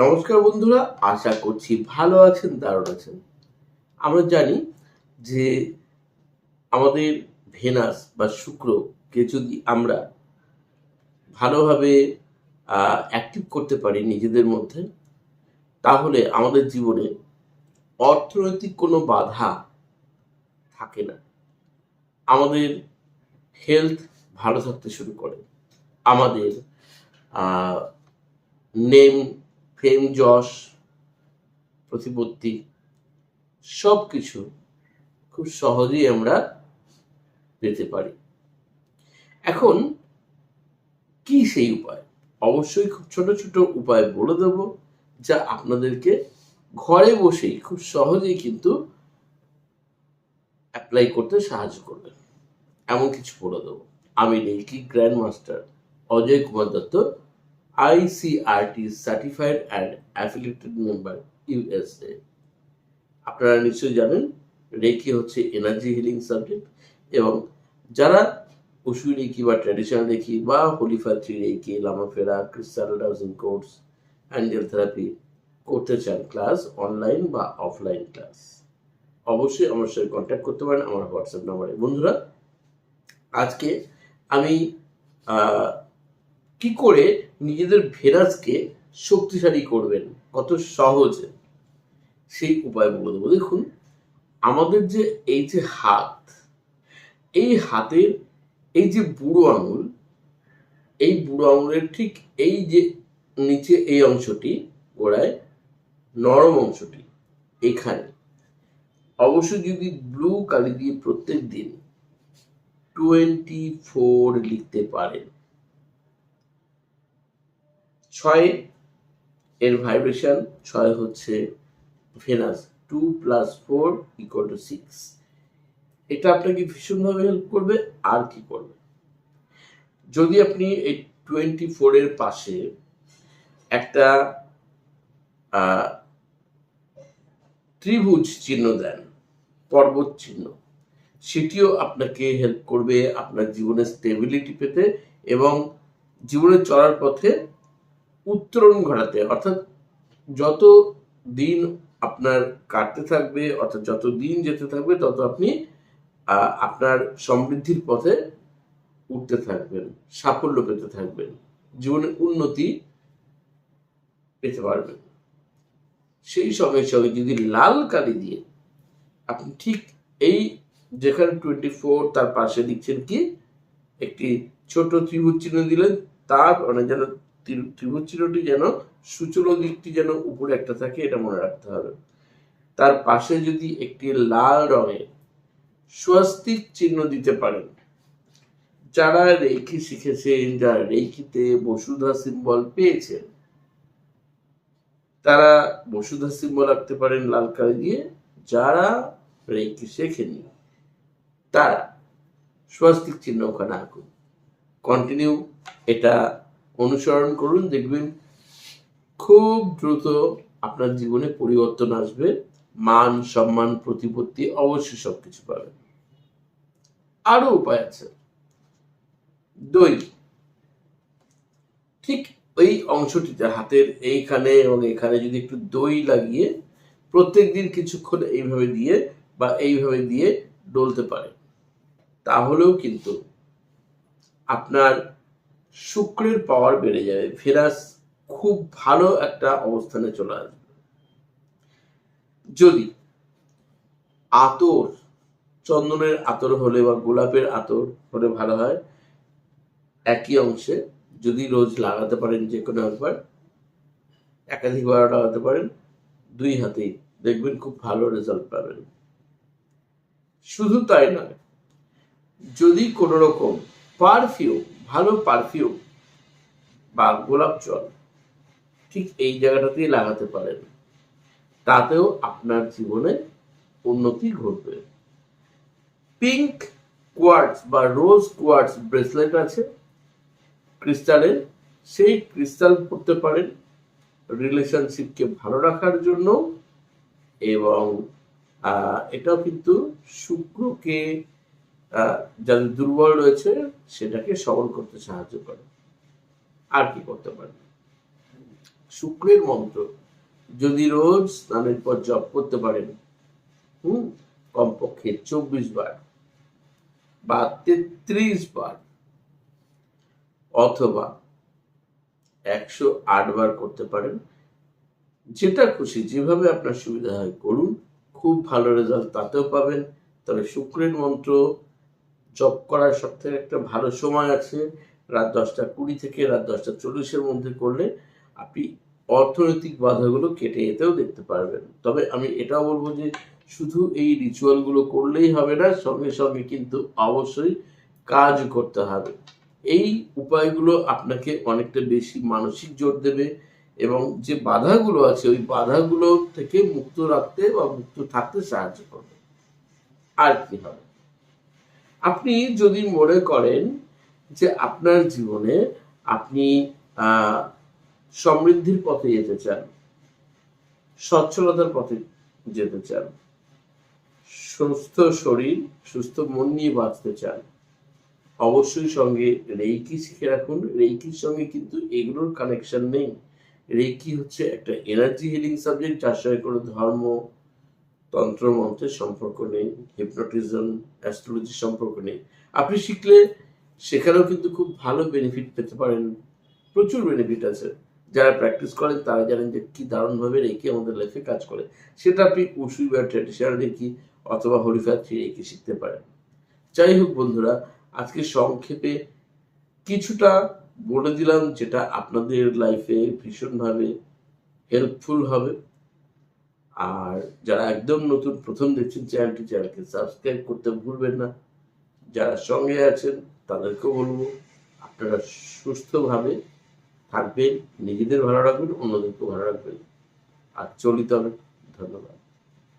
নমস্কার বন্ধুরা, আশা করছি ভালো আছেন, দারুণ আছেন। আমরা জানি যে আমাদের ভেনাস বা শুক্রকে যদি আমরা ভালোভাবে অ্যাক্টিভ করতে পারি নিজেদের মধ্যে, তাহলে আমাদের জীবনে অর্থনৈতিক কোনো বাধা থাকে না। আমাদের হেলথ ভালো থাকতে শুরু করে। আমাদের নেম ফেম যশ, প্রতিপত্তি সব কিছু খুব সহজেই আমরা পেতে পারি। এখন, কি সেই উপায়? অবশ্যই খুব ছোট ছোট উপায় বলে দেব যা আপনাদেরকে ঘরে বসেই খুব সহজেই কিন্তু অ্যাপ্লাই করতে সাহায্য করবে। এমন কিছু বলে দেবো। আমি reiki grand master Ajay Kumar Dutta ICRT certified and affiliated member USA আপনারা নিশ্চয়ই জানেন রেকি হচ্ছে এনার্জি হিলিং সাবজেক্ট এবং যারা উসুই রেকি বা ট্র্যাডিশনাল রেকি বা হোলিফাত্রি reiki লামাফেরা crystal dowsing course angel therapy করতে চান ক্লাস অনলাইন বা অফলাইন ক্লাস অবশ্যই আমার সাথে কন্ট্যাক্ট করতে পারেন, আমার হোয়াটসঅ্যাপ নাম্বারে বন্ধুরা, আজকে আমি কি করে নিজেদের ভেরাজকে শক্তিশালী করবেন? কত সহজে। সেই উপায় বলে দেবো। দেখুন, আমাদের যে এই যে হাত, এই হাতের এই যে বুড়ো আঙুল, এই বুড়ো আঙুলের ঠিক এই যে নিচে এই অংশটি, গোড়ায় নরম অংশটি, এখানে। অবশ্যই যদি ব্লু কালি দিয়ে প্রত্যেক দিন টোয়েন্টি ফোর লিখতে পারেন। ছয় এর ভাইব্রেশন ছয় হচ্ছে Venus two plus four equal to six এটা আপনাকে ভীষণভাবে হেল্প করবে, আর কি করবে? যদি আপনি এই টোয়েন্টি ফোরের পাশে একটা ত্রিভুজ চিহ্ন দেন, পর্বত চিহ্ন, সেটিও আপনাকে হেল্প করবে আপনার জীবনের স্টেবিলিটি পেতে এবং জীবনে চলার পথে উত্তরণ ঘটাতে অর্থাৎ যত দিন আপনার কাটতে থাকবে, অর্থাৎ যত দিন যেতে থাকবে, তত আপনি আপনার সমৃদ্ধির পথে উঠতে থাকবেন, সাফল্য পেতে থাকবেন জীবনের উন্নতি পেতে পারবেন। সেই সঙ্গে সঙ্গে যদি লাল কালি দিয়ে আপনি ঠিক এই যেখানে টোয়েন্টি ফোর, তার পাশে লিখছেন কি? একটি ছোট ত্রিভুজ চিহ্ন দিলেন, তার মানে যেন ত্রিভুজ চিহ্নটি যেন সূচনা দিকটি যেন উপরে একটা থাকে, এটা মনে রাখতে হবে। তার পাশে যদি একটি লাল রঙের স্বস্তিক চিহ্ন দিতে পারেন, যারা রেখি শিখেছেন, যারা রেখিতে বসুধা সিম্বল পেয়েছেন, তারা বসুধা সিম্বল রাখতে পারেন লাল কালি দিয়ে, যারা রেখি শেখেনি তারা স্বস্তিক চিহ্ন ওখানে আঁকুন। কন্টিনিউ এটা অনুসরণ করুন, দেখবেন খুব দ্রুত আপনার জীবনে পরিবর্তন আসবে, মান, সম্মান, প্রতিপত্তি অবশ্যই সবকিছু পাবেন। আরও উপায় আছে। দই, ঠিক ওই অংশটিতে, হাতের এইখানে এবং এখানে যদি একটু দই লাগিয়ে প্রত্যেক দিন কিছুক্ষণ এইভাবে দিয়ে বা এইভাবে দিয়ে ডলতে পারে তাহলেও কিন্তু আপনার শুক্রের পাওয়ার বেড়ে যাবে। ফেরাস খুব ভালো একটা অবস্থানে চলে আসবে। যদি আতর চন্দনের আতর হলে বা গোলাপের আতর হলে ভালো হয়, একই অংশে যদি রোজ লাগাতে পারেন যে কোনো একবার, একাধিকবার লাগাতে পারেন, দুই হাতেই দেখবেন খুব ভালো রেজাল্ট পাবেন। শুধু তাই নয়, যদি কোনো রকম পারফিউম ভালো পারফিউম বা গোলাপ জল ঠিক এই জায়গাটাতেই লাগাতে পারেন। তাতেও আপনার জীবনে উন্নতি ঘটবে। পিঙ্ক কোয়ার্টস বা রোজ কোয়ার্টস ব্রেসলেট আছে। ক্রিস্টালের সেই ক্রিস্টাল পড়তে পারেন রিলেশনশিপকে ভালো রাখার জন্য এবং এটাও কিন্তু শুক্রকে যাদের দুর্বল রয়েছে সেটাকে সবল করতে সাহায্য করে। আর কি করতে পারে? শুক্রের মন্ত্র, যদি রোজ স্নানের পর জপ করতে পারেন, হুম, কমপক্ষে চব্বিশ বার বা তেত্রিশ বার অথবা একশো আট বার করতে পারেন। যেটা খুশি, যেভাবে আপনার সুবিধা হয় করুন। খুব ভালো রেজাল্ট তাতেও পাবেন। তবে শুক্রের মন্ত্র জপ করার সব থেকে একটা ভালো সময় আছে। রাত দশটা কুড়ি থেকে রাত দশটা চল্লিশের মধ্যে করলে আপনি অর্থনৈতিক বাধাগুলো কেটে যেতেও দেখতে পারবেন। তবে আমি এটাও বলব যে শুধু এই রিচুয়ালগুলো করলেই হবে না, সঙ্গে সঙ্গে কিন্তু অবশ্যই কাজ করতে হবে। এই উপায়গুলো আপনাকে অনেকটা বেশি মানসিক জোর দেবে এবং যে বাধাগুলো আছে, ওই বাধাগুলো থেকে মুক্ত রাখতে বা মুক্ত থাকতে সাহায্য করবে। আর কি হবে? আপনি যদি মনে করেন যে আপনার জীবনে আপনি সমৃদ্ধির পথে যেতে চান, সচ্ছলতার পথে যেতে চান, সুস্থ শরীর, সুস্থ মন নিয়ে বাঁচতে চান, অবশ্যই সঙ্গে রেইকি শিখে রাখুন। রেইকির সঙ্গে কিন্তু এগুলোর কানেকশন নেই। রেইকি হচ্ছে একটা এনার্জি হিলিং সাবজেক্ট যার সঙ্গে কোনো ধর্ম তন্ত্র মন্ত্রের সম্পর্ক নেই হিপনোটিজম অ্যাস্ট্রোলজির সম্পর্ক নেই। আপনি শিখলে সেখানেও কিন্তু খুব ভালো বেনিফিট পেতে পারেন। প্রচুর বেনিফিট আছে। যারা প্র্যাকটিস করেন, তারা জানেন যে কী দারুণভাবে রেখে আমাদের লাইফে কাজ করে। সেটা আপনি উসুই বা ট্র্যাডিশনাল রেখি অথবা হরিফাত্রি রেখে শিখতে পারেন। যাই হোক বন্ধুরা, আজকে সংক্ষেপে কিছুটা বলে দিলাম যেটা আপনাদের লাইফে ভীষণভাবে হেল্পফুল হবে। আর যারা একদম নতুন, প্রথম দেখছেন চ্যানেলটি চ্যানেলকে সাবস্ক্রাইব করতে ভুলবেন না। যারা সঙ্গে আছেন, তাদেরকেও বলব, আপনারা সুস্থভাবে থাকবেন, নিজেদের ভালো রাখবেন, অন্যদেরকেও ভালো রাখবেন। আর চলিত হবে ধন্যবাদ।